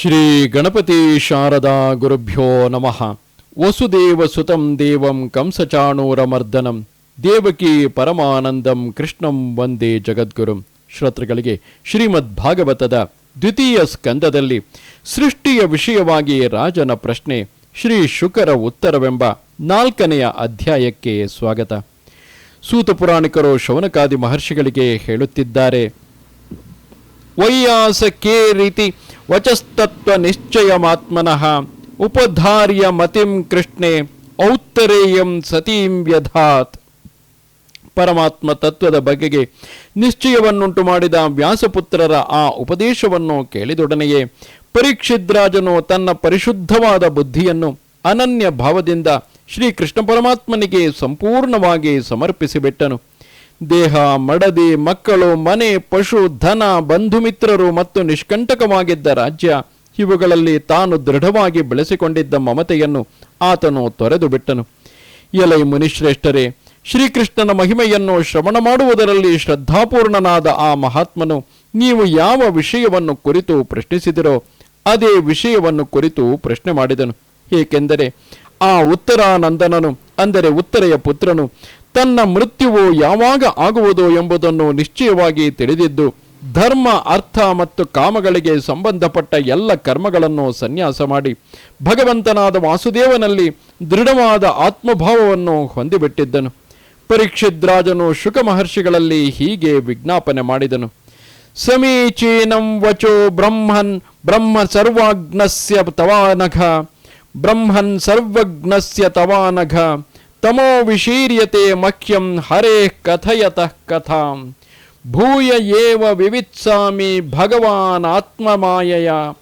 ಶ್ರೀ ಗಣಪತಿ ಶಾರದಾ ಗುರುಭ್ಯೋ ನಮಃ. ವಸುದೇವ ಸುತಂ ದೇವಂ ಕಂಸಚಾಣೂರಮರ್ದನಂ. ದೇವಕಿ ಪರಮಾನಂದಂ ಕೃಷ್ಣಂ ವಂದೇ ಜಗದ್ಗುರುಂ. ಶ್ರೋತೃಗಳಿಗೆ ಶ್ರೀಮದ್ ಭಾಗವತದ ದ್ವಿತೀಯ ಸ್ಕಂದದಲ್ಲಿ ಸೃಷ್ಟಿಯ ವಿಷಯವಾಗಿ ರಾಜನ ಪ್ರಶ್ನೆ ಶ್ರೀ ಶುಕರ ಉತ್ತರವೆಂಬ ನಾಲ್ಕನೆಯ ಅಧ್ಯಾಯಕ್ಕೆ ಸ್ವಾಗತ. ಸೂತ ಪುರಾಣಿಕರು ಶೌನಕಾದಿ ಮಹರ್ಷಿಗಳಿಗೆ ಹೇಳುತ್ತಿದ್ದಾರೆ. ವೈಯಾಸಕೇ ರೀತಿ ವಚಸ್ತತ್ವ ನಿಶ್ಚಯಮಾತ್ಮನಃ ಉಪಧಾರ್ಯ ಮತಿಂ ಕೃಷ್ಣೆ ಔತ್ತರೇಯಂ ಸತೀಂ ವ್ಯಧಾತ್. ಪರಮಾತ್ಮ ತತ್ವದ ಬಗೆಗೆ ನಿಶ್ಚಯವನ್ನುಂಟು ಮಾಡಿದ ವ್ಯಾಸಪುತ್ರರ ಆ ಉಪದೇಶವನ್ನು ಕೇಳಿದೊಡನೆಯೇ ಪರೀಕ್ಷಿದ್ರಾಜನು ತನ್ನ ಪರಿಶುದ್ಧವಾದ ಬುದ್ಧಿಯನ್ನು ಅನನ್ಯ ಭಾವದಿಂದ ಶ್ರೀಕೃಷ್ಣ ಪರಮಾತ್ಮನಿಗೆ ಸಂಪೂರ್ಣವಾಗಿ ಸಮರ್ಪಿಸಿಬಿಟ್ಟನು. ದೇಹ, ಮಡದಿ, ಮಕ್ಕಳು, ಮನೆ, ಪಶು, ಧನ, ಬಂಧು ಮಿತ್ರರು ಮತ್ತು ನಿಷ್ಕಂಟಕವಾಗಿದ್ದ ರಾಜ್ಯ, ಇವುಗಳಲ್ಲಿ ತಾನು ದೃಢವಾಗಿ ಬೆಳೆಸಿಕೊಂಡಿದ್ದ ಮಮತೆಯನ್ನು ಆತನು ತೊರೆದು ಬಿಟ್ಟನು. ಎಲೈ ಮುನಿಶ್ರೇಷ್ಠರೇ, ಶ್ರೀಕೃಷ್ಣನ ಮಹಿಮೆಯನ್ನು ಶ್ರವಣ ಮಾಡುವುದರಲ್ಲಿ ಶ್ರದ್ಧಾಪೂರ್ಣನಾದ ಆ ಮಹಾತ್ಮನು ನೀವು ಯಾವ ವಿಷಯವನ್ನು ಕುರಿತು ಪ್ರಶ್ನಿಸಿದಿರೋ ಅದೇ ವಿಷಯವನ್ನು ಕುರಿತು ಪ್ರಶ್ನೆ ಮಾಡಿದನು. ಏಕೆಂದರೆ ಆ ಉತ್ತರಾನಂದನನು, ಅಂದರೆ ಉತ್ತರೆಯ ಪುತ್ರನು ತನ್ನ ಮೃತ್ಯುವು ಯಾವಾಗ ಆಗುವುದು ಎಂಬುದನ್ನು ನಿಶ್ಚಯವಾಗಿ ತಿಳಿದಿದ್ದು, ಧರ್ಮ, ಅರ್ಥ ಮತ್ತು ಕಾಮಗಳಿಗೆ ಸಂಬಂಧಪಟ್ಟ ಎಲ್ಲ ಕರ್ಮಗಳನ್ನು ಸನ್ಯಾಸ ಮಾಡಿ, ಭಗವಂತನಾದ ವಾಸುದೇವನಲ್ಲಿ ದೃಢವಾದ ಆತ್ಮಭಾವವನ್ನು ಹೊಂದಿಬಿಟ್ಟಿದ್ದನು. ಪರೀಕ್ಷಿದ್ರಾಜನು ಶುಕ ಮಹರ್ಷಿಗಳಲ್ಲಿ ಹೀಗೆ ವಿಜ್ಞಾಪನೆ ಮಾಡಿದನು. ಸಮೀಚೀನಂ ವಚೋ ಬ್ರಹ್ಮನ್ ಬ್ರಹ್ಮ ಸರ್ವಾಗ್ನಸ್ಯ ತವಾನಘ, ಬ್ರಹ್ಮನ್ ಸರ್ವಜ್ಞಸ್ಯ ತವಾನಘ तमो विशीर्यते मह्यं हरे कथयत कथा भूय एव विवित्सामि भगवान् आत्ममायया।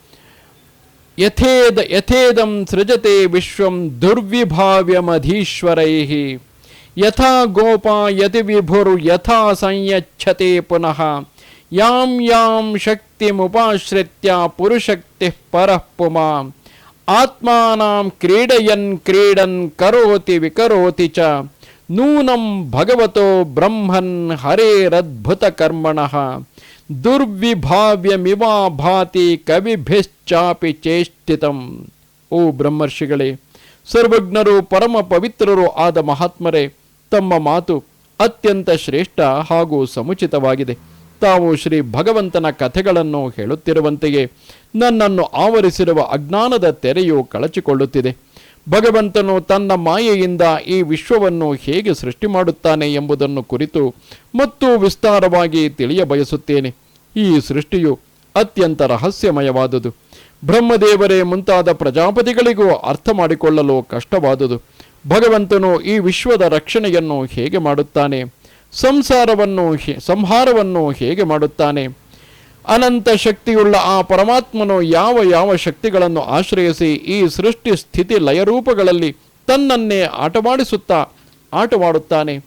यथेद यथेदं सृजते विश्व दुर्विभाव्यमधीश्वरैः। यथा गोपा यति विभुर्यथा संयच्छते पुनः। यां यां शक्तिमुपाश्रित्या पुरुशक्तिः परः पुमाम्। ಆತ್ಮಾನಾಂ ಕ್ರೀಡಯನ್ ಕ್ರೀಡನ್ ಕರೋತಿ ವಿಕರೋತಿ ಚ. ನೂನಂ ಭಗವತೋ ಬ್ರಹ್ಮನ್ ಹರೇರದ್ಭುತ ಕರ್ಮಣಃ. ದುರ್ವಿಭಾವ್ಯಮಿವಾ ಭಾತಿ ಕವಿಭಿಶ್ಚಾಪಿ ಚೇಷ್ಟಿತಂ. ಓ ಬ್ರಹ್ಮರ್ಷಿಗಳೇ, ಸರ್ವಜ್ಞರು ಪರಮ ಪವಿತ್ರರು ಆದ ಮಹಾತ್ಮರೇ, ತಮ್ಮ ಮಾತು ಅತ್ಯಂತ ಶ್ರೇಷ್ಠ ಹಾಗೂ ಸಮುಚಿತವಾಗಿದೆ. ತಾವು ಶ್ರೀ ಭಗವಂತನ ಕಥೆಗಳನ್ನು ಹೇಳುತ್ತಿರುವಂತೆಯೇ ನನ್ನನ್ನು ಆವರಿಸಿರುವ ಅಜ್ಞಾನದ ತೆರೆಯು ಕಳಚಿಕೊಳ್ಳುತ್ತಿದೆ. ಭಗವಂತನು ತನ್ನ ಮಾಯೆಯಿಂದ ಈ ವಿಶ್ವವನ್ನು ಹೇಗೆ ಸೃಷ್ಟಿ ಮಾಡುತ್ತಾನೆ ಎಂಬುದನ್ನು ಕುರಿತು ಮತ್ತು ವಿಸ್ತಾರವಾಗಿ ತಿಳಿಯಬಯಸುತ್ತೇನೆ. ಈ ಸೃಷ್ಟಿಯು ಅತ್ಯಂತ ರಹಸ್ಯಮಯವಾದುದು. ಬ್ರಹ್ಮದೇವರೇ ಮುಂತಾದ ಪ್ರಜಾಪತಿಗಳಿಗೂ ಅರ್ಥ ಮಾಡಿಕೊಳ್ಳಲು ಕಷ್ಟವಾದುದು. ಭಗವಂತನು ಈ ವಿಶ್ವದ ರಕ್ಷಣೆಯನ್ನು ಹೇಗೆ ಮಾಡುತ್ತಾನೆ? ಸಂಸಾರವನ್ನು ಸಂಹಾರವನ್ನು ಹೇಗೆ ಮಾಡುತ್ತಾನೆ? ಅನಂತ ಶಕ್ತಿಯುಳ್ಳ ಆ ಪರಮಾತ್ಮನು ಯಾವ ಯಾವ ಶಕ್ತಿಗಳನ್ನು ಆಶ್ರಯಿಸಿ ಈ ಸೃಷ್ಟಿ ಸ್ಥಿತಿ ಲಯರೂಪಗಳಲ್ಲಿ ತನ್ನನ್ನೇ ಆಟವಾಡಿಸುತ್ತಾ ಆಟವಾಡುತ್ತಾನೆ?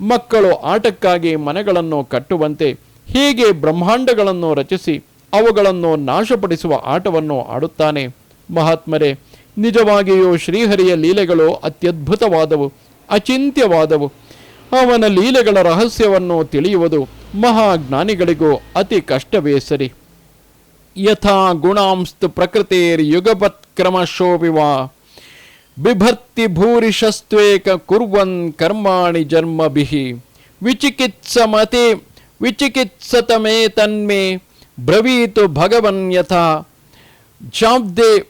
ಮಕ್ಕಳು ಆಟಕ್ಕಾಗಿ ಮನೆಗಳನ್ನು ಕಟ್ಟುವಂತೆ ಹೀಗೆ ಬ್ರಹ್ಮಾಂಡಗಳನ್ನು ರಚಿಸಿ ಅವುಗಳನ್ನು ನಾಶಪಡಿಸುವ ಆಟವನ್ನು ಆಡುತ್ತಾನೆ. ಮಹಾತ್ಮರೇ, ನಿಜವಾಗಿಯೂ ಶ್ರೀಹರಿಯ ಲೀಲೆಗಳು ಅತ್ಯದ್ಭುತವಾದವು, ಅಚಿಂತ್ಯವಾದವು. ಅವನ ಲೀಲೆಗಳ ರಹಸ್ಯವನ್ನು ತಿಳಿಯುವುದು ಮಹಾಜ್ಞಾನಿಗಳಿಗೂ ಅತಿ ಕಷ್ಟವೇ ಸರಿ. ಯಥಾ ಗುಣಾಂಸ್ತು ಪ್ರಕೃತಿರ್ಯುಗಪತ್ ಕ್ರಮಶೋಪಿವಾ ಬಿಭರ್ತಿ ಭೂರಿಶಸ್ತ್ವೇಕ ಕುರ್ವನ್ ಕರ್ಮಾಣಿ ಜನ್ಮಭಿಃ ವಿಚಿಕಿತ್ಸಮತೆ ವಿಚಿಕಿತ್ಸತಮೇ ತನ್ಮೆ, ಬ್ರವೀತು ಭಗವನ್ ಯಥಾ. ಶಾಬ್ದೆ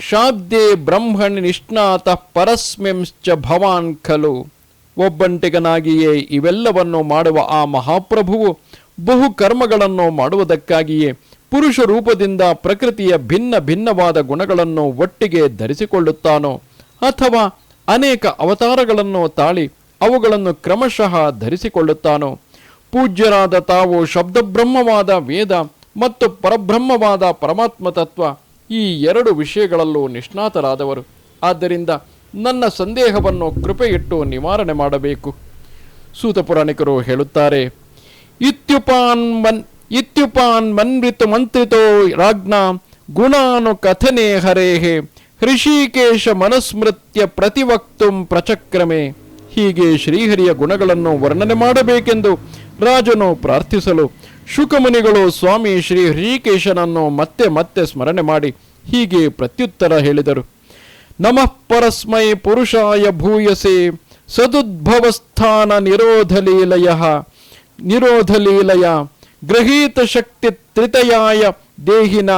ಶಾಬ್ದೆ ಬ್ರಹ್ಮಣಿ ನಿಷ್ಣಾತ ಪರಸ್ಮಿಂಶ್ಚ ಭವಾನ್ ಖಲು. ಒಬ್ಬಂಟಿಗನಾಗಿಯೇ ಇವೆಲ್ಲವನ್ನು ಮಾಡುವ ಆ ಮಹಾಪ್ರಭುವು ಬಹು ಕರ್ಮಗಳನ್ನು ಮಾಡುವುದಕ್ಕಾಗಿಯೇ ಪುರುಷ ರೂಪದಿಂದ ಪ್ರಕೃತಿಯ ಭಿನ್ನ ಭಿನ್ನವಾದ ಗುಣಗಳನ್ನು ಒಟ್ಟಿಗೆ ಧರಿಸಿಕೊಳ್ಳುತ್ತಾನೋ ಅಥವಾ ಅನೇಕ ಅವತಾರಗಳನ್ನು ತಾಳಿ ಅವುಗಳನ್ನು ಕ್ರಮಶಃ ಧರಿಸಿಕೊಳ್ಳುತ್ತಾನೋ? ಪೂಜ್ಯರಾದ ತಾವು ಶಬ್ದಬ್ರಹ್ಮವಾದ ವೇದ ಮತ್ತು ಪರಬ್ರಹ್ಮವಾದ ಪರಮಾತ್ಮ ತತ್ವ ಈ ಎರಡು ವಿಷಯಗಳಲ್ಲೂ ನಿಷ್ಣಾತರಾದವರು. ಆದ್ದರಿಂದ ನನ್ನ ಸಂದೇಹವನ್ನು ಕೃಪೆಯಿಟ್ಟು ನಿವಾರಣೆ ಮಾಡಬೇಕು. ಸೂತ ಪುರಾಣಿಕರು ಹೇಳುತ್ತಾರೆ, ಇತ್ಯುಪಾನ್ ಮನ್, ಇತ್ಯುಪಾನ್ ಮನ್ವಿತ ಮಂತ್ರಿತೋ ರಾಜ್ಞ ಗುಣಾನು ಕಥನೆ ಹರೇಹೆ, ಹೃಷಿಕೇಶ ಮನಸ್ಮೃತ್ಯ ಪ್ರತಿವಕ್ತುಂ ಪ್ರಚಕ್ರಮೆ. ಹೀಗೆ ಶ್ರೀಹರಿಯ ಗುಣಗಳನ್ನು ವರ್ಣನೆ ಮಾಡಬೇಕೆಂದು ರಾಜನು ಪ್ರಾರ್ಥಿಸಲು ಶುಕಮುನಿಗಳು ಸ್ವಾಮಿ ಶ್ರೀ ಹೃಷಿಕೇಶನನ್ನು ಮತ್ತೆ ಮತ್ತೆ ಸ್ಮರಣೆ ಮಾಡಿ ಹೀಗೆ ಪ್ರತ್ಯುತ್ತರ ಹೇಳಿದರು. ನಮಃ ಪರಸ್ಮೈ ಪುರುಷಾಯ ಭೂಯಸೆ ಸದುದ್ಭವಸ್ಥಾನ ನಿರೋಧಲೀಲಯ. ನಿರೋಧಲೀಲಯ ಗೃಹೀತ ಶಕ್ತಿ ತ್ರಿತಯಾಯ ದೇಹಿನ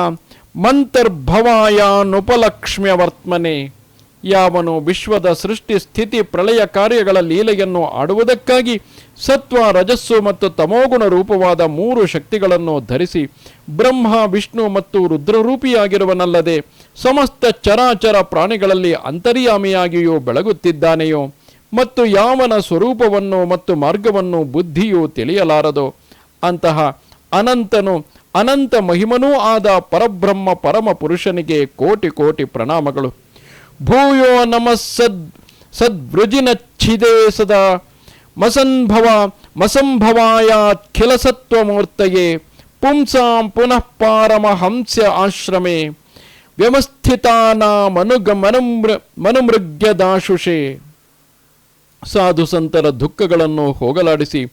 ಮಂತರ್ಭವಾಯಾನುಪಲಕ್ಷ್ಮ್ಯ ವರ್ತಮನೆ ಯಾವನು ವಿಶ್ವದ ಸೃಷ್ಟಿ ಸ್ಥಿತಿ ಪ್ರಳಯ ಕಾರ್ಯಗಳ ಲೀಲೆಯನ್ನು ಆಡುವುದಕ್ಕಾಗಿ ಸತ್ವ, ರಜಸ್ಸು ಮತ್ತು ತಮೋಗುಣ ರೂಪವಾದ ಮೂರು ಶಕ್ತಿಗಳನ್ನು ಧರಿಸಿ ಬ್ರಹ್ಮ, ವಿಷ್ಣು ಮತ್ತು ರುದ್ರರೂಪಿಯಾಗಿರುವನಲ್ಲದೆ ಸಮಸ್ತ ಚರಾಚರ ಪ್ರಾಣಿಗಳಲ್ಲಿ ಅಂತರ್ಯಾಮಿಯಾಗಿಯೂ ಬೆಳಗುತ್ತಿದ್ದಾನೆಯೋ ಮತ್ತು ಯಾವನ ಸ್ವರೂಪವನ್ನು ಮತ್ತು ಮಾರ್ಗವನ್ನು ಬುದ್ಧಿಯು ತಿಳಿಯಲಾರದು ಅಂತಹ ಅನಂತನು ಅನಂತ ಮಹಿಮನೂ ಆದ ಪರಬ್ರಹ್ಮ ಪರಮ ಪುರುಷನಿಗೆ ಕೋಟಿ ಕೋಟಿ ಪ್ರಣಾಮಗಳು. ಭೂಯೋ ನಮಃ ಸದ್, ಸದ್ವೃಜಿನಚ್ಛಿದೇ ಸದಾ. ಖಿಲಸತ್ವ ಮೂರ್ತಯೇ ಪುಂಸಾಂ ಪುನಃ ಪಾರಮಹಂಸ ಆಶ್ರಮೆ ವ್ಯವಸ್ಥಿತಾನಾಮನುಗ ಮನುಮೃ ಮನುಮೃಗ್ಯದಾಶುಷೆ. ಸಾಧು ಸಂತರ ದುಃಖಗಳನ್ನು ಹೋಗಲಾಡಿಸಿ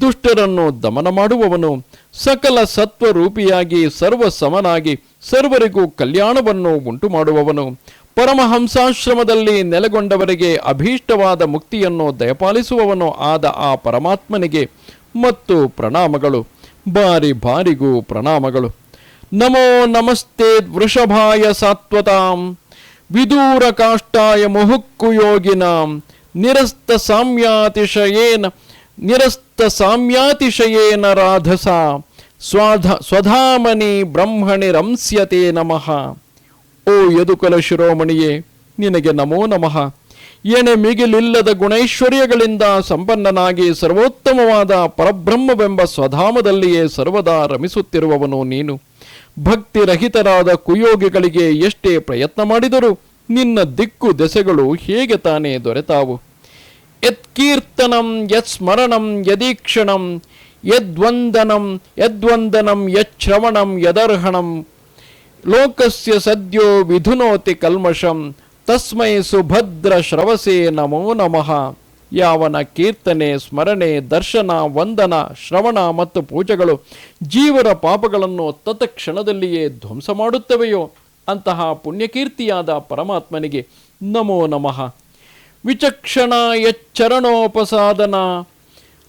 ದುಷ್ಟರನ್ನು ದಮನ ಮಾಡುವವನು ಸಕಲ ಸತ್ವರೂಪಿಯಾಗಿ ಸರ್ವ ಸಮನಾಗಿ ಸರ್ವರಿಗೂ ಕಲ್ಯಾಣವನ್ನು ಉಂಟು ಮಾಡುವವನು ಪರಮಹಂಸಾಶ್ರಮದಲ್ಲಿ ನೆಲೆಗೊಂಡವರಿಗೆ ಅಭೀಷ್ಟವಾದ ಮುಕ್ತಿಯನ್ನು ದಯಪಾಲಿಸುವವನು ಆದ ಆ ಪರಮಾತ್ಮನಿಗೆ ಮತ್ತು ಪ್ರಣಾಮಗಳು. ಬಾರಿ ಬಾರಿಗೂ ಪ್ರಣಾಮಗಳು. ನಮೋ ನಮಸ್ತೆ ವೃಷಭಾಯ ಸಾತ್ವತಾಂ. ವಿದೂರ ಕಾಷ್ಟಾಯ ಮುಹುಕ್ಕು ಯೋಗಿನಾಂ. ನಿರಸ್ತ ಸಾಮ್ಯಾತಿಶಯೇನ ನಿರಸ್ತ ಸಾಮ್ಯಾತಿಶಯೇನ ರಾಧಸ. ಸ್ವಾಧ, ಸ್ವಧಾಮನಿ ಬ್ರಹ್ಮಣಿ ರಂಸ್ಯತೆ ನಮಃ. ಓ ಯದುಕಲ ಶಿರೋಮಣಿಯೇ, ನಿನಗೆ ನಮೋ ನಮಃ. ಏಣೆ ಮಿಗಿಲಿಲ್ಲದ ಗುಣೈಶ್ವರ್ಯಗಳಿಂದ ಸಂಪನ್ನನಾಗಿ ಸರ್ವೋತ್ತಮವಾದ ಪರಬ್ರಹ್ಮವೆಂಬ ಸ್ವಧಾಮದಲ್ಲಿಯೇ ಸರ್ವದಾ ರಮಿಸುತ್ತಿರುವವನು ನೀನು. ಭಕ್ತಿರಹಿತರಾದ ಕುಯೋಗಿಗಳಿಗೆ ಎಷ್ಟೇ ಪ್ರಯತ್ನ ಮಾಡಿದರೂ ನಿನ್ನ ದಿಕ್ಕು ದೆಸೆಗಳು ಹೇಗೆ ತಾನೇ ದೊರೆತಾವು? ಯತ್ಕೀರ್ತನಂ, ಯತ್ಸ್ಮರಣಂ, ಯದೀಕ್ಷಣಂ, ಯದ್ವಂದನಂ ಯದ್ವಂದನಂ ಯಚ್ಶ್ರವಣಂ ಯದರ್ಹಣಂ ಲೋಕಸ್ಯ ಸದ್ಯೋ ವಿಧುನೋತಿ ಕಲ್ಮಷಂ, ತಸ್ಮೈ ಸುಭದ್ರ ಶ್ರವಸೇ ನಮೋ ನಮಃ. ಯಾವನ ಕೀರ್ತನೆ, ಸ್ಮರಣೆ, ದರ್ಶನ, ವಂದನ, ಶ್ರವಣ ಮತ್ತು ಪೂಜೆಗಳು ಜೀವರ ಪಾಪಗಳನ್ನು ತತ್ಕ್ಷಣದಲ್ಲಿಯೇ ಧ್ವಂಸ ಮಾಡುತ್ತವೆಯೋ, ಅಂತಹ ಪುಣ್ಯಕೀರ್ತಿಯಾದ ಪರಮಾತ್ಮನಿಗೆ ನಮೋ ನಮಃ. ವಿಚಕ್ಷಣ ಯಚ್ಚರಣೋಪಸಾದನ,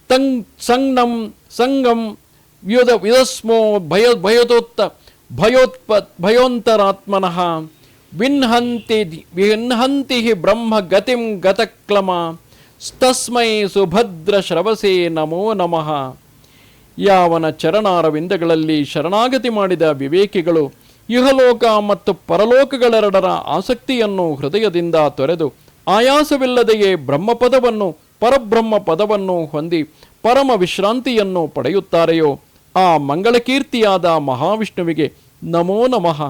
ತಂಗ್ ಸಂಗ್ನಂ, ಸಂಗಂ, ವ್ಯುದ ವಿಧಸ್ಮೋ ಭಯ ಭಯದೋತ್ತ ಭಯೋತ್ಪ ಭಯೋಂತರಾತ್ಮನಃ ವಿನ್ಹಂತಿ ವಿನ್ಹಂತಿ ಹಿ ಬ್ರಹ್ಮ ಗತಿಂ ಗತಕ್ಲಮ ಸ್ತಸ್ಮೈ ಸುಭದ್ರ ಶ್ರವಸೇ ನಮೋ ನಮಃ. ಯಾವನ ಚರಣಾರವಿಂದಗಳಲ್ಲಿ ಶರಣಾಗತಿ ಮಾಡಿದ ವಿವೇಕಿಗಳು ಇಹಲೋಕ ಮತ್ತು ಪರಲೋಕಗಳೆರಡರ ಆಸಕ್ತಿಯನ್ನು ಹೃದಯದಿಂದ ತೊರೆದು ಆಯಾಸವಿಲ್ಲದೆಯೇ ಬ್ರಹ್ಮಪದವನ್ನು, ಪರಬ್ರಹ್ಮ ಪದವನ್ನು ಹೊಂದಿ ಪರಮ ವಿಶ್ರಾಂತಿಯನ್ನು ಪಡೆಯುತ್ತಾರೆಯೋ ಆ ಮಂಗಳಕೀರ್ತಿಯಾದ ಮಹಾವಿಷ್ಣುವಿಗೆ ನಮೋ ನಮಃ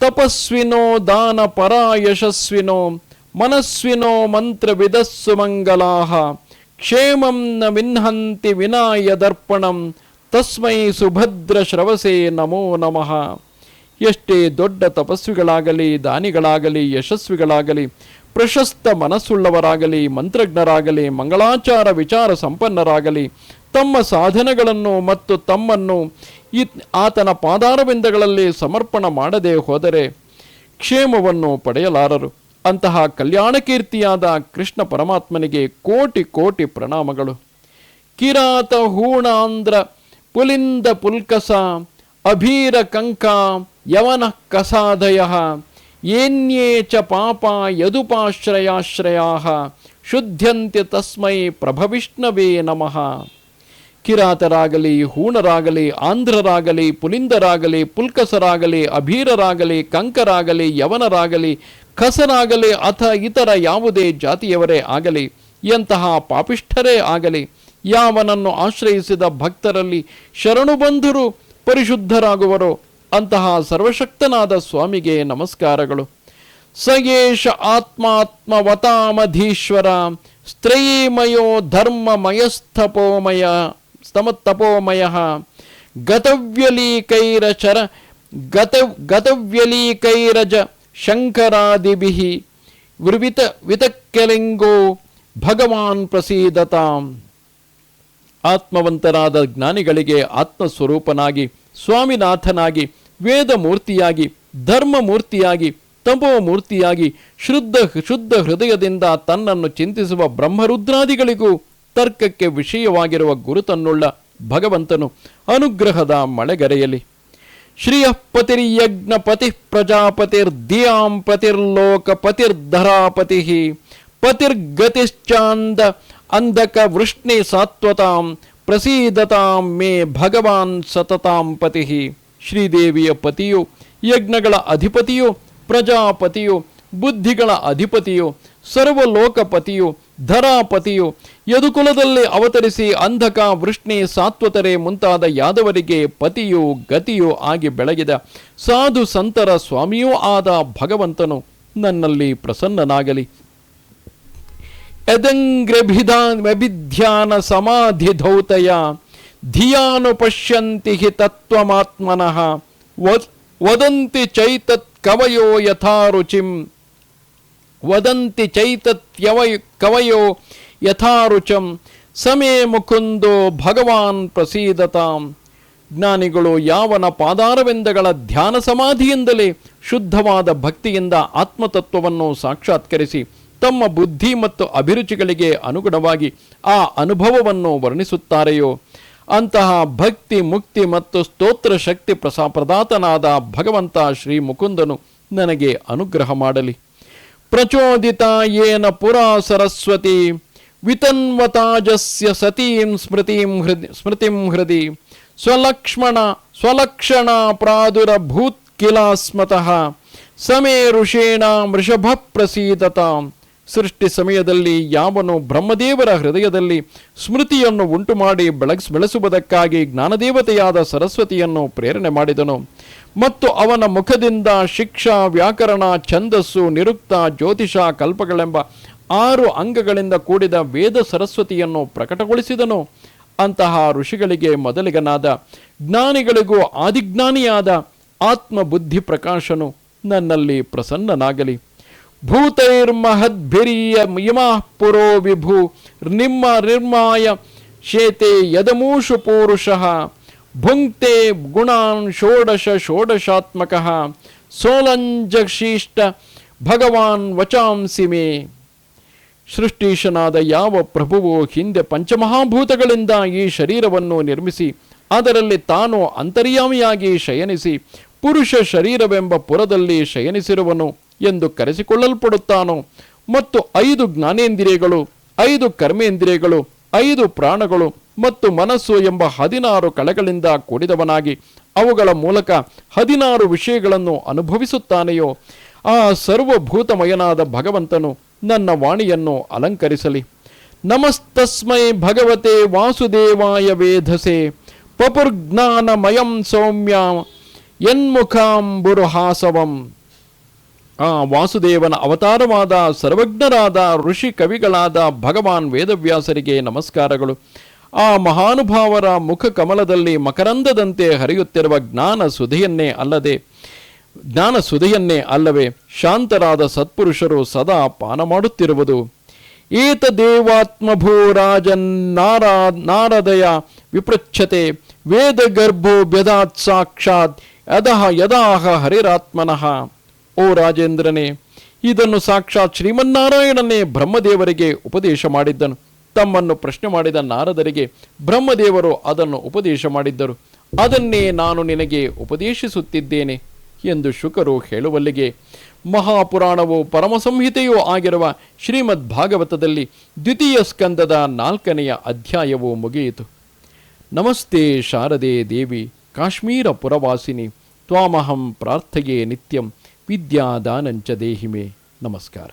ತಪಸ್ವಿನೋ ದಾನ ಪರಾಯಶಸ್ವಿನೋ ಮನಸ್ವಿನೋ ಮಂತ್ರವಿದಸ್ಸು ಮಂಗಲಾಹ ಕ್ಷೇಮಂ ನ ವಿನ್ಹಂತಿ ವಿನಾಯ ದರ್ಪಣಂ ತಸ್ಮೈ ಸುಭದ್ರ ಶ್ರವಸೇ ನಮೋ ನಮಃ ಎಷ್ಟೇ ದೊಡ್ಡ ತಪಸ್ವಿಗಳಾಗಲಿ, ದಾನಿಗಳಾಗಲಿ, ಯಶಸ್ವಿಗಳಾಗಲಿ, ಪ್ರಶಸ್ತ ಮನಸ್ಸುಳ್ಳವರಾಗಲಿ, ಮಂತ್ರಜ್ಞರಾಗಲಿ, ಮಂಗಳಾಚಾರ ವಿಚಾರ ಸಂಪನ್ನರಾಗಲಿ ತಮ್ಮ ಸಾಧನಗಳನ್ನು ಮತ್ತು ತಮ್ಮನ್ನು ಈ ಆತನ ಪಾದಾರವಿಂದಗಳಲ್ಲಿ ಸಮರ್ಪಣ ಮಾಡದೆ ಹೋದರೆ ಕ್ಷೇಮವನ್ನು ಪಡೆಯಲಾರರು. ಅಂತಹ ಕಲ್ಯಾಣ ಕೀರ್ತಿಯಾದ ಕೃಷ್ಣ ಪರಮಾತ್ಮನಿಗೆ ಕೋಟಿ ಕೋಟಿ ಪ್ರಣಾಮಗಳು. ಕಿರಾತ ಹೂಣಾಂಧ್ರ ಪುಲಿಂದ ಪುಲ್ಕಸ ಅಭೀರ ಕಂಕ ಯವನ ಕಸಾದಯ ಏನ್ಯೇ ಚ ಪಾಪ ಯದುಪಾಶ್ರಯಾಶ್ರಯಾ ಶುದ್ಧ್ಯಂತ್ಯ ತಸ್ಮೈ ಪ್ರಭವಿಷ್ಣವೇ ನಮಃ. ಕಿರಾತರಾಗಲಿ, ಹೂಣರಾಗಲಿ, ಆಂಧ್ರರಾಗಲಿ ಪುಲಿಂದರಾಗಲಿ ಪುಲ್ಕಸರಾಗಲಿ, ಅಭೀರರಾಗಲಿ, ಕಂಕರಾಗಲಿ, ಯವನರಾಗಲಿ ಕಸರಾಗಲಿ ಅಥ ಇತರ ಯಾವುದೇ ಜಾತಿಯವರೇ ಆಗಲಿ, ಎಂತಹ ಪಾಪಿಷ್ಠರೇ ಆಗಲಿ, ಯಾವನನ್ನು ಆಶ್ರಯಿಸಿದ ಭಕ್ತರಲ್ಲಿ ಶರಣು ಬಂಧುರು ಪರಿಶುದ್ಧರಾಗುವರೋ, ಅಂತಹ ಸರ್ವಶಕ್ತನಾದ ಸ್ವಾಮಿಗೆ ನಮಸ್ಕಾರಗಳು. ಸಯೇಷ ಆತ್ಮಾತ್ಮವತಾಮಧೀಶ್ವರ ಧರ್ಮ ಧರ್ಮಮಯಸ್ಥಪೋಮಯ. ಸ್ತಮತಪೋಮಯ ಗತವ್ಯಲೀಕೈರಚರ ಗತ ಗತವ್ಯಲೀಕೈರಜ ಶಂಕರಾದಿಭಿ ವೃವಿತ ವಿತಕ್ಕೆಲಿಂಗೋ ಭಗವಾನ್ ಪ್ರಸೀದತಾಂ ಆತ್ಮವಂತರಾದ ಜ್ಞಾನಿಗಳಿಗೆ ಆತ್ಮಸ್ವರೂಪನಾಗಿ, ಸ್ವಾಮಿನಾಥನಾಗಿ, ವೇದಮೂರ್ತಿಯಾಗಿ, ಧರ್ಮಮೂರ್ತಿಯಾಗಿ ತಪೋ ಮೂರ್ತಿಯಾಗಿ ಶುದ್ಧ ಶುದ್ಧ ಹೃದಯದಿಂದ ತನ್ನನ್ನು ಚಿಂತಿಸುವ ಬ್ರಹ್ಮರುದ್ರಾದಿಗಳಿಗೂ ತರ್ಕಕ್ಕೆ ವಿಷಯವಾಗಿರುವ ಗುರುತನ್ನುಳ್ಳ ಭಗವಂತನು ಅನುಗ್ರಹದ ಮಳೆಗರೆಯಲಿ. ಶ್ರಿಯಃಪತಿರ್ಯಜ್ಞ ಪತಿ ಪ್ರಜಾಪತಿರ್ಧಿಯಾಂ ಪತಿರ್ಲೋಕ ಪತಿರ್ಧರಾಪತಿ ಪತಿರ್ಗತಿಶ್ಚಾಂದ ಅಂಧಕ ವೃಷ್ಣಿ ಸಾತ್ವತಾಂ ಪ್ರಸೀದತಾಂ ಮೇ ಭಗವಾನ್ ಸತತಾಂ ಪತಿ. ಶ್ರೀದೇವಿಯ ಪತಿಯು ಯಜ್ಞಗಳ ಅಧಿಪತಿಯು ಪ್ರಜಾಪತಿಯು ಬುದ್ಧಿಗಳ ಅಧಿಪತಿಯು ಸರ್ವಲೋಕಪತಿಯು ಧರಾಪತಿಯು ಯದುಕುಲದಲ್ಲಿ ಅವತರಿಸಿ ಅಂಧಕ, ವೃಷ್ಣಿ, ಸಾತ್ವತರೆ ಮುಂತಾದ ಯಾದವರಿಗೆ ಪತಿಯು ಗತಿಯು ಆಗಿ ಬೆಳಗಿದ. ಸಾಧು ಸಂತರ ಸ್ವಾಮಿಯೂ ಆದ ಭಗವಂತನು ನನ್ನಲ್ಲಿ ಪ್ರಸನ್ನನಾಗಲಿ. ಯದಂಗ್ರಭಿಧಾನ ಸಮಾಧಿ ಧೌತಯ, ಧಿಯಾನು ಪಶ್ಯಂತಿ ಹಿ ತತ್ವಮಾತ್ಮನಃ, ವದ್- ವದಂತಿ ಚೈತತ್ ಕವಯೋ ಯಥಾರುಚಿಂ, ವದಂತಿ ಚೈತತ್ ಕವಯೋ ಯಥಾರುಚಂ ಸಮೇ ಮುಕುಂದೋ ಭಗವಾನ್ ಪ್ರಸೀದತಾಂ. ಜ್ಞಾನಿಗಳು ಯಾವನ ಪಾದಾರವೆಂದಗಳ ಧ್ಯಾನ ಸಮಾಧಿಯಿಂದಲೇ ಶುದ್ಧವಾದ ಭಕ್ತಿಯಿಂದ ಆತ್ಮತತ್ವವನ್ನು ಸಾಕ್ಷಾತ್ಕರಿಸಿ ತಮ್ಮ ಬುದ್ಧಿ ಮತ್ತು ಅಭಿರುಚಿಗಳಿಗೆ ಅನುಗುಣವಾಗಿ ಆ ಅನುಭವವನ್ನು ವರ್ಣಿಸುತ್ತಾರೆಯೋ. ಅಂತಹ ಭಕ್ತಿ, ಮುಕ್ತಿ ಮತ್ತು ಸ್ತೋತ್ರ ಶಕ್ತಿ ಪ್ರಸಾ, ಪ್ರದಾತನಾದ ಭಗವಂತ ಶ್ರೀ ಮುಕುಂದನು ನನಗೆ ಅನುಗ್ರಹ ಮಾಡಲಿ. ಪ್ರಚೋದಿತ ಏನ ಪುರಾ ಸರಸ್ವತಿ. ವಿತನ್ವತಾಜಸ್ಯ ಸತೀಂ ಸ್ಮೃತಿಂ ಹೃದಯ ಸ್ಮೃತಿಂ ಹೃದಿ. ಸ್ವಲಕ್ಷ್ಮಣ, ಸ್ವಲಕ್ಷಣ ಪ್ರಾದುರಭೂತ್ ಕಿಲಾಸ್ಮತಃ ಸಮೇ ಋಷೇಣ ವೃಷಭ ಪ್ರಸೀದತಾಂ ಸೃಷ್ಟಿ ಸಮಯದಲ್ಲಿ ಯಾವನು ಬ್ರಹ್ಮದೇವರ ಹೃದಯದಲ್ಲಿ ಸ್ಮೃತಿಯನ್ನು ಉಂಟು ಮಾಡಿ ಬೆಳಗ್ಸ್ ಬೆಳೆಸುವುದಕ್ಕಾಗಿ ಜ್ಞಾನದೇವತೆಯಾದ ಸರಸ್ವತಿಯನ್ನು ಪ್ರೇರಣೆ ಮಾಡಿದನು. ಮತ್ತು ಅವನ ಮುಖದಿಂದ ಶಿಕ್ಷಾ ವ್ಯಾಕರಣ ಛಂದಸ್ಸು ನಿರುಕ್ತ ಜ್ಯೋತಿಷ ಕಲ್ಪಗಳೆಂಬ ಆರು ಅಂಗಗಳಿಂದ ಕೂಡಿದ ವೇದ ಸರಸ್ವತಿಯನ್ನು ಪ್ರಕಟಗೊಳಿಸಿದನು. ಅಂತಹ ಋಷಿಗಳಿಗೆ ಮೊದಲಿಗನಾದ ಜ್ಞಾನಿಗಳಿಗೂ ಆದಿಜ್ಞಾನಿಯಾದ ಆತ್ಮಬುದ್ಧಿ ಪ್ರಕಾಶನು ನನ್ನಲ್ಲಿ ಪ್ರಸನ್ನನಾಗಲಿ. ಭೂತೈರ್ಮಹದ್ಭಿರಿಯ ಇಮಃ ಪುರೋ ವಿಭು ನಿಮ್ಮ ನಿರ್ಮಾಯ ಶೇತೆ ಯದಮೂಷು ಪೂರುಷಃ ಭುಂಕ್ತೆ ಗುಣಾನ್ ಷೋಡಶ ಷೋಡಶಾತ್ಮಕ ಸೋಲಂಜಶೀಷ್ಟ ಭಗವಾನ್ ವಚಾಂಸಿ ಮೇ. ಸೃಷ್ಟೀಶನಾದ ಯಾವ ಪ್ರಭುವು ಹಿಂದೆ ಪಂಚಮಹಾಭೂತಗಳಿಂದ ಈ ಶರೀರವನ್ನು ನಿರ್ಮಿಸಿ, ಅದರಲ್ಲಿ ತಾನು ಅಂತರ್ಯಾಮಿಯಾಗಿ ಶಯನಿಸಿ, ಪುರುಷ ಶರೀರವೆಂಬ ಪುರದಲ್ಲಿ ಶಯನಿಸಿರುವನು ಎಂದು ಕರೆಸಿಕೊಳ್ಳಲ್ಪಡುತ್ತಾನೋ? ಮತ್ತು ಐದು ಜ್ಞಾನೇಂದ್ರಿಯಗಳು, ಐದು ಕರ್ಮೇಂದ್ರಿಯಗಳು, ಐದು ಪ್ರಾಣಗಳು ಮತ್ತು ಮನಸ್ಸು ಎಂಬ ಹದಿನಾರು ಕಳೆಗಳಿಂದ ಕೂಡಿದವನಾಗಿ, ಅವುಗಳ ಮೂಲಕ ಹದಿನಾರು ವಿಷಯಗಳನ್ನು ಅನುಭವಿಸುತ್ತಾನೆಯೋ? ಆ ಸರ್ವಭೂತಮಯನಾದ ಭಗವಂತನು ನನ್ನ ವಾಣಿಯನ್ನು ಅಲಂಕರಿಸಲಿ. ನಮಸ್ತಸ್ಮೈ ಭಗವತೆ ವಾಸುದೇವಾಯ ವೇಧಸೆ ಪಪುರ್ಜ್ಞಾನಮಯಂ ಸೌಮ್ಯ ಎನ್ಮುಖಾಂಬುರುಹಾಸವಂ ಆ ವಾಸುದೇವನ ಅವತಾರವಾದ ಸರ್ವಜ್ಞರಾದ ಋಷಿ ಕವಿಗಳಾದ ಭಗವಾನ್ ವೇದವ್ಯಾಸರಿಗೆ ನಮಸ್ಕಾರಗಳು. ಆ ಮಹಾನುಭಾವರ ಮುಖ ಕಮಲದಲ್ಲಿ ಮಕರಂದದಂತೆ ಹರಿಯುತ್ತಿರುವ ಜ್ಞಾನ ಸುಧಿಯನ್ನೇ ಅಲ್ಲದೆ ಜ್ಞಾನ ಸುಧೆಯನ್ನೇ ಅಲ್ಲವೇ ಶಾಂತರಾದ ಸತ್ಪುರುಷರು ಸದಾ ಪಾನ ಮಾಡುತ್ತಿರುವುದು. ಏತ ದೇವಾತ್ಮಭೂರಾಜನ್ನಾರ ನಾರದಯ ವಿಪೃಚ್ಛತೆ, ವೇದ ಗರ್ಭೋ ವ್ಯದಾತ್ ಸಾಕ್ಷಾತ್, ಯದಹ ಯದಾಹ ಹರಿರಾತ್ಮನಃ. ಓ ರಾಜೇಂದ್ರನೇ, ಇದನ್ನು ಸಾಕ್ಷಾತ್ ಶ್ರೀಮನ್ನಾರಾಯಣನೇ ಬ್ರಹ್ಮದೇವರಿಗೆ ಉಪದೇಶ ಮಾಡಿದ್ದನು. ತಮ್ಮನ್ನು ಪ್ರಶ್ನೆ ಮಾಡಿದ ನಾರದರಿಗೆ ಬ್ರಹ್ಮದೇವರು ಅದನ್ನು ಉಪದೇಶ ಮಾಡಿದ್ದರು. ಅದನ್ನೇ ನಾನು ನಿನಗೆ ಉಪದೇಶಿಸುತ್ತಿದ್ದೇನೆ. ಎಂದು ಶುಕರು ಹೇಳುವಲ್ಲಿಗೆ ಮಹಾಪುರಾಣವು ಪರಮಸಂಹಿತೆಯೂ ಆಗಿರುವ ಶ್ರೀಮದ್ ಭಾಗವತದಲ್ಲಿ ದ್ವಿತೀಯ ಸ್ಕಂದದ ನಾಲ್ಕನೆಯ ಅಧ್ಯಾಯವು ಮುಗಿಯಿತು. ನಮಸ್ತೆ ಶಾರದೆ ದೇವಿ, ಕಾಶ್ಮೀರ ಪುರವಾಸಿನಿ, ತ್ವಾಮಹಂ ಪ್ರಾರ್ಥೆಯೇ ನಿತ್ಯಂ ವಿದ್ಯಾದಾನಂಚ ದೇಹಿಮೆ. ನಮಸ್ಕಾರ.